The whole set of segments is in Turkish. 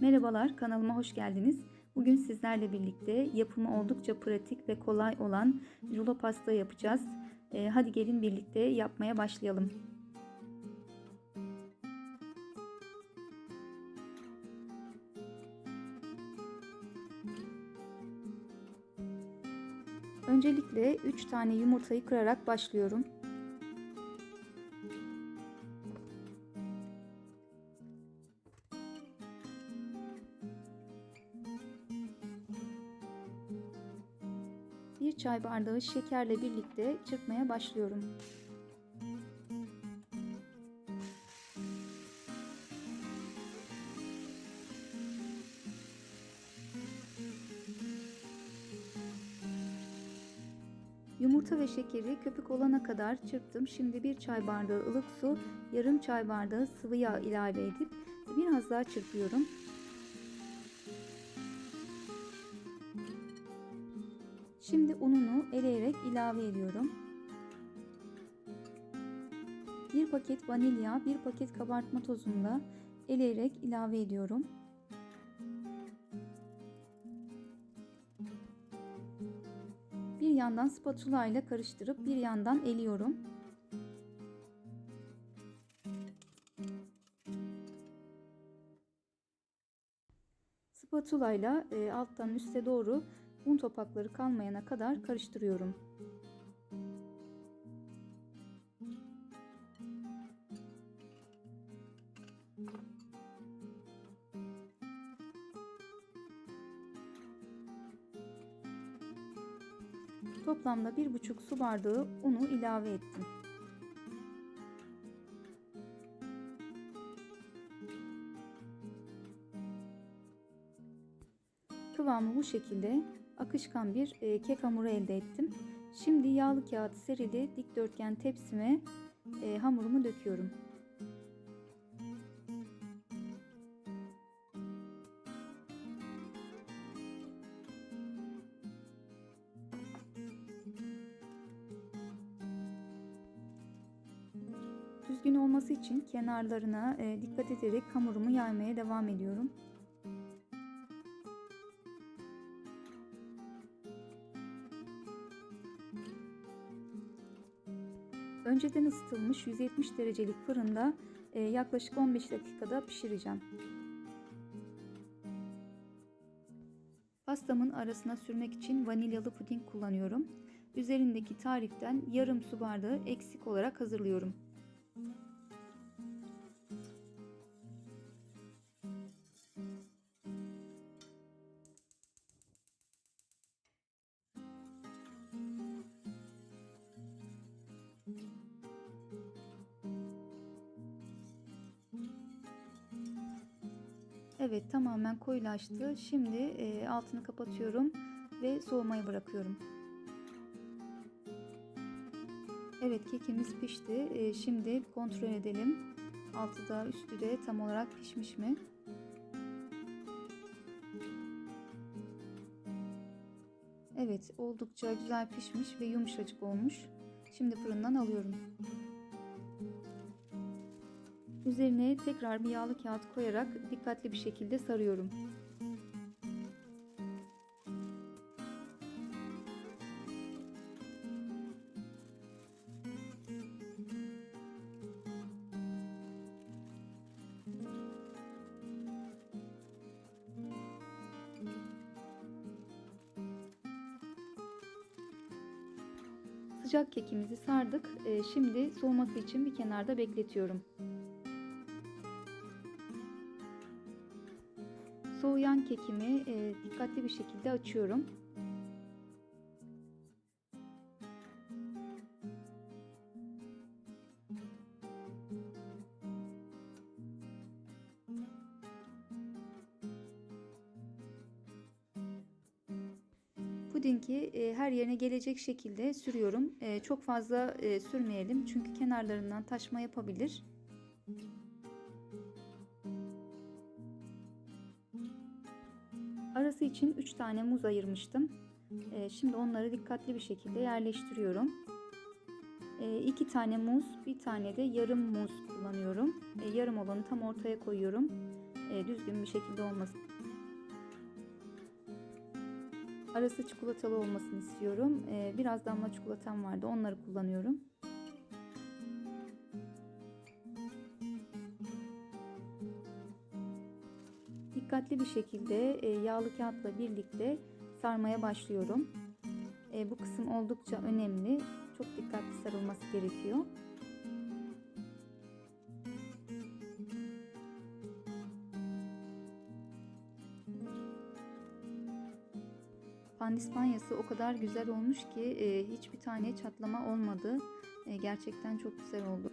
Merhabalar, kanalıma hoş geldiniz. Bugün sizlerle birlikte yapımı oldukça pratik ve kolay olan rulo pasta yapacağız. Ee, hadi gelin birlikte yapmaya başlayalım. Öncelikle 3 tane yumurtayı kırarak başlıyorum. Bir çay bardağı şekerle birlikte çırpmaya başlıyorum. Yumurta ve şekeri köpük olana kadar çırptım. Şimdi bir çay bardağı ılık su, yarım çay bardağı sıvı yağ ilave edip biraz daha çırpıyorum. Şimdi ununu eleyerek ilave ediyorum. Bir paket vanilya, bir paket kabartma tozunu da eleyerek ilave ediyorum. Bir yandan spatula ile karıştırıp bir yandan eliyorum. Spatula ile e, alttan üste doğru un topakları kalmayana kadar karıştırıyorum. Toplamda bir buçuk su bardağı unu ilave ettim. Kıvamı bu şekilde akışkan bir e, kek hamuru elde ettim. Şimdi yağlı kağıt serili dikdörtgen tepsime e, hamurumu döküyorum. Düzgün olması için kenarlarına e, dikkat ederek hamurumu yaymaya devam ediyorum. Önceden ısıtılmış 170 derecelik fırında e, yaklaşık 15 dakikada pişireceğim. Pastamın arasına sürmek için vanilyalı puding kullanıyorum. Üzerindeki tariften yarım su bardağı eksik olarak hazırlıyorum. Evet tamamen koyulaştı. Şimdi e, altını kapatıyorum ve soğumaya bırakıyorum. Evet kekimiz pişti. E, şimdi kontrol edelim. Altı da üstü de tam olarak pişmiş mi? Evet oldukça güzel pişmiş ve yumuşacık olmuş. Şimdi fırından alıyorum. Üzerine tekrar bir yağlı kağıt koyarak dikkatli bir şekilde sarıyorum. Sıcak kekimizi sardık. Ee, şimdi soğuması için bir kenarda bekletiyorum. Soğuyan kekimi e, dikkatli bir şekilde açıyorum. Pudingi e, her yerine gelecek şekilde sürüyorum. E, çok fazla e, sürmeyelim çünkü kenarlarından taşma yapabilir. Arası için 3 tane muz ayırmıştım. Ee, şimdi onları dikkatli bir şekilde yerleştiriyorum. 2 tane muz, bir tane de yarım muz kullanıyorum. Ee, yarım olanı tam ortaya koyuyorum. e, düzgün bir şekilde olması. Arası çikolatalı olmasını istiyorum. E, biraz damla çikolatam vardı. Onları kullanıyorum. Dikkatli bir şekilde e, yağlı kağıtla birlikte sarmaya başlıyorum. E, bu kısım oldukça önemli. Çok dikkatli sarılması gerekiyor. Pandispanyası o kadar güzel olmuş ki e, hiçbir tane çatlama olmadı. Gerçekten çok güzel oldu.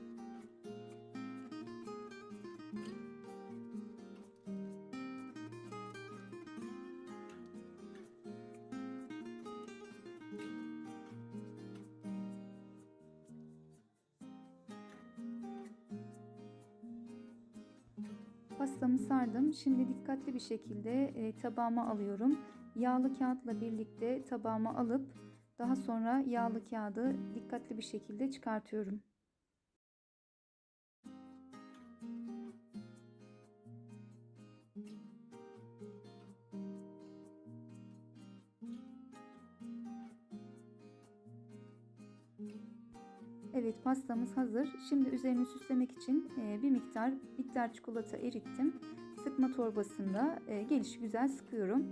Pastamı sardım. Şimdi dikkatli bir şekilde e, tabağıma alıyorum. Yağlı kağıtla birlikte tabağıma alıp daha sonra yağlı kağıdı dikkatli bir şekilde çıkartıyorum. Evet pastamız hazır. Şimdi üzerini süslemek için e, bir miktar bitter çikolata erittim. Sıkma torbasında e, gelişi güzel sıkıyorum.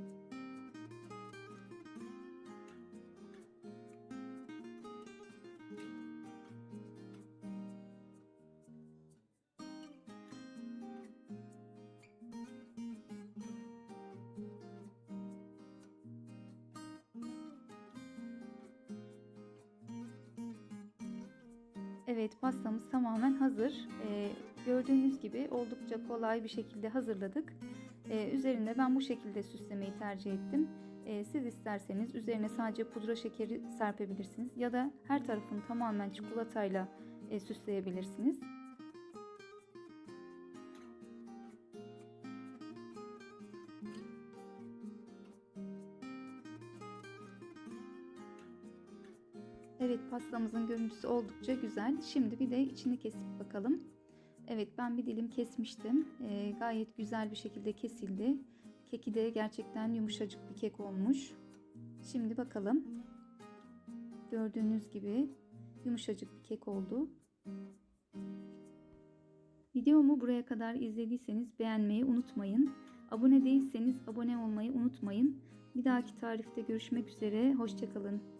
Evet pastamız tamamen hazır. Ee, gördüğünüz gibi oldukça kolay bir şekilde hazırladık. Ee, üzerinde ben bu şekilde süslemeyi tercih ettim. Ee, siz isterseniz üzerine sadece pudra şekeri serpebilirsiniz ya da her tarafını tamamen çikolatayla e, süsleyebilirsiniz. Evet pastamızın görüntüsü oldukça güzel. Şimdi bir de içini kesip bakalım. Evet ben bir dilim kesmiştim. Ee, gayet güzel bir şekilde kesildi. Keki de gerçekten yumuşacık bir kek olmuş. Şimdi bakalım. Gördüğünüz gibi yumuşacık bir kek oldu. Videomu buraya kadar izlediyseniz beğenmeyi unutmayın. Abone değilseniz abone olmayı unutmayın. Bir dahaki tarifte görüşmek üzere. Hoşçakalın.